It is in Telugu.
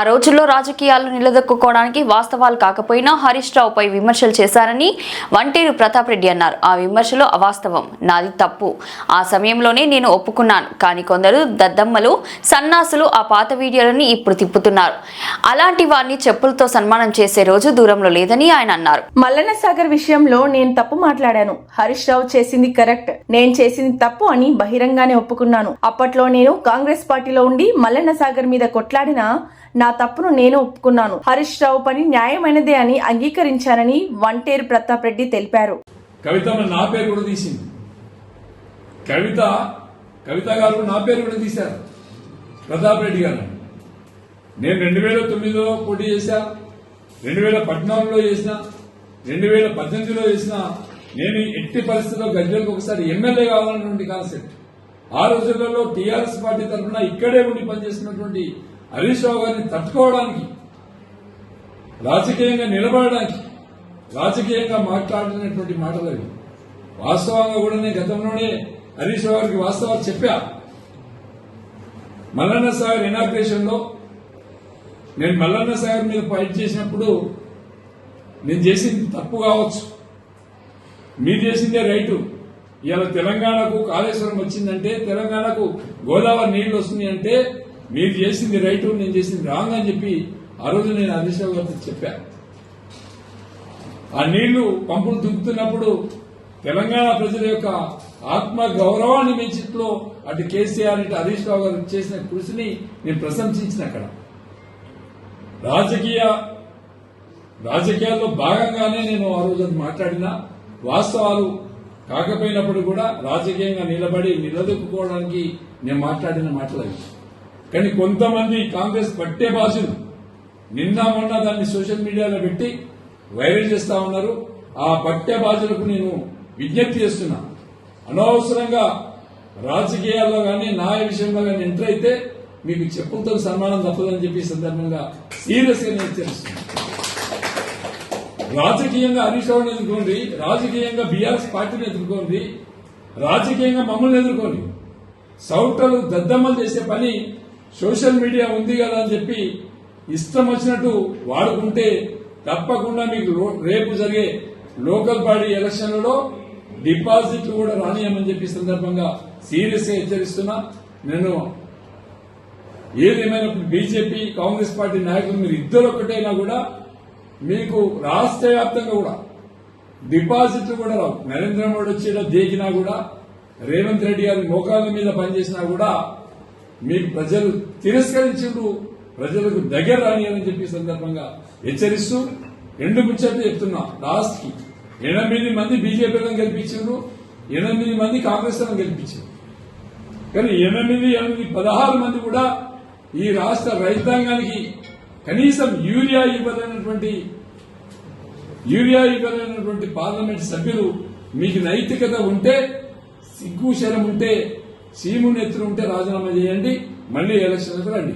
ఆ రోజుల్లో రాజకీయాలు నిలదొక్కుకోవడానికి వాస్తవాలు కాకపోయినా హరీష్ రావుపై విమర్శలు చేశారని వంటేరు ప్రతాప్ రెడ్డి అన్నారు. ఆ విమర్శలు అవాస్తవం. నాది తప్పు. ఆ సమయంలోనే నేను ఒప్పుకున్నాను. కానీ కొందరు దద్దమ్మలు సన్నాసులు ఆ పాత వీడియోలని ఇప్పుడు తిప్పుతున్నారు. అలాంటి వారిని చెప్పులతో సన్మానం చేసే రోజు దూరంలో లేదని ఆయన అన్నారు. మల్లన్న సాగర్ విషయంలో నేను తప్పు మాట్లాడాను. హరీష్ రావు చేసింది కరెక్ట్. నేను చేసింది తప్పు అని బహిరంగానే ఒప్పుకున్నాను. అప్పట్లో నేను కాంగ్రెస్ పార్టీలో ఉండి మల్లన్న సాగర్ మీద కొట్లాడినా నా తప్పును నేను ఒప్పుకున్నాను. హరీష్ రావు పని న్యాయమైనదే అని అంగీకరించానని వంటేరు ప్రతాప్ రెడ్డి తెలిపారు. కవిత నా పేరు కూడా తీసింది. కవిత కవిత గారు నా పేరు కూడా తీశారు. ప్రతాప్ రెడ్డి గారు. నేను రెండు వేల తొమ్మిదిలో పోటీ చేశా రెండు వేల పద్నాలుగులో చేసిన రెండు వేల పద్దెనిమిదిలో చేసిన నేను ఎట్టి పరిస్థితుల్లో గజ్వెల్కి ఒకసారి ఎమ్మెల్యే కావాలన్నటువంటి కాన్సెప్ట్. ఆ రోజులలో టీఆర్ఎస్ పార్టీ తరఫున ఇక్కడే ఉండి పనిచేసినటువంటి హరీష్ రావు గారిని తట్టుకోవడానికి రాజకీయంగా నిలబడడానికి రాజకీయంగా మాట్లాడినటువంటి మాటలు అవి. వాస్తవంగా కూడా నేను గతంలోనే హరీష్ రావు గారికి వాస్తవాలు చెప్పా. మల్లన్న సాగర్ ఇనాగ్రేషన్లో నేను మల్లన్న సాగర్ మీద ఫైట్ చేసినప్పుడు నేను చేసింది తప్పు కావచ్చు. మీరు చేసిందే రైటు. ఇవాళ తెలంగాణకు కాళేశ్వరం వచ్చిందంటే తెలంగాణకు గోదావరి నీళ్ళు వస్తున్నాయి అంటే మీరు చేసింది రైట్ నేను చేసింది రాంగ్ అని చెప్పి ఆ రోజు నేను హరీష్ గారితో చెప్పా. ఆ నీళ్ళు పంపులు దుంకుతున్నప్పుడు తెలంగాణ ప్రజల యొక్క ఆత్మ గౌరవాన్ని పెంచిట్లో అటు కేసీఆర్ ఇటు హరీష్ రావు గారు చేసిన కృషిని నేను ప్రశంసించిన అక్కడ. రాజకీయ రాజకీయాల్లో భాగంగానే నేను ఆ రోజు మాట్లాడిన. వాస్తవాలు కాకపోయినప్పుడు కూడా రాజకీయంగా నిలబడి నిలదొక్కుకోవడానికి నేను మాట్లాడిన మాటలు అవి. కానీ కొంతమంది కాంగ్రెస్ పట్టే భాషలు నిన్న మొన్న దాన్ని సోషల్ మీడియాలో పెట్టి వైరల్ చేస్తా ఉన్నారు. ఆ పట్టే భాషలకు నేను విజ్ఞప్తి చేస్తున్నా. అనవసరంగా రాజకీయాల్లో కానీ న్యాయ విషయంలో కానీ ఎంటర్ అయితే మీకు చెప్పులతో సన్మానం తప్పదని చెప్పి సందర్భంగా సీరియస్గా నేను హెచ్చరిస్తున్నా. రాజకీయంగా హరీష్ రావుని ఎదుర్కోండి. రాజకీయంగా బీఆర్ఎస్ పార్టీని ఎదుర్కోండి. రాజకీయంగా మమ్మల్ని ఎదుర్కోండి. సౌటలు దద్దమ్మలు చేసే పని సోషల్ మీడియా ఉంది కదా అని చెప్పి ఇష్టం వచ్చినట్టు వాడుకుంటే తప్పకుండా మీకు రో- రేపు జరిగే లోకల్ బాడీ ఎలక్షన్లలో డిపాజిట్లు కూడా రానియమని చెప్పి సందర్భంగా సీరియస్గా హెచ్చరిస్తున్నా. నేను ఏదేమైనప్పుడు బీజేపీ కాంగ్రెస్ పార్టీ నాయకులు మీరు ఇద్దరు ఒకటైనా కూడా మీకు రాష్ట్ర వ్యాప్తంగా కూడా డిపాజిట్లు కూడా రావు. నరేంద్ర మోడీ వచ్చేలా దేకినా కూడా రేవంత్ రెడ్డి గారి మోకాళ్ళ మీద పనిచేసినా కూడా మీకు ప్రజలు తిరస్కరించుడు ప్రజలకు దగ్గర రానియని చెప్పి సందర్భంగా హెచ్చరిస్తూ రెండు ముచ్చట్లు చెప్తున్నా. లాస్ట్కి ఎనిమిది మంది బీజేపీలను గెలిపించారు ఎనిమిది మంది కాంగ్రెస్ గెలిపించారు కానీ ఎనిమిది ఎనిమిది పదహారు మంది కూడా ఈ రాష్ట్ర రైతాంగానికి కనీసం యూరియా ఇవ్వలేనటువంటి యూరియా ఇవ్వలేనటువంటి పార్లమెంట్ సభ్యులు మీకు నైతికత ఉంటే సిగ్గు శరం ఉంటే సీముని ఎత్తులు ఉంటే రాజీనామా చేయండి మళ్ళీ ఎలక్షన్లకు రండి.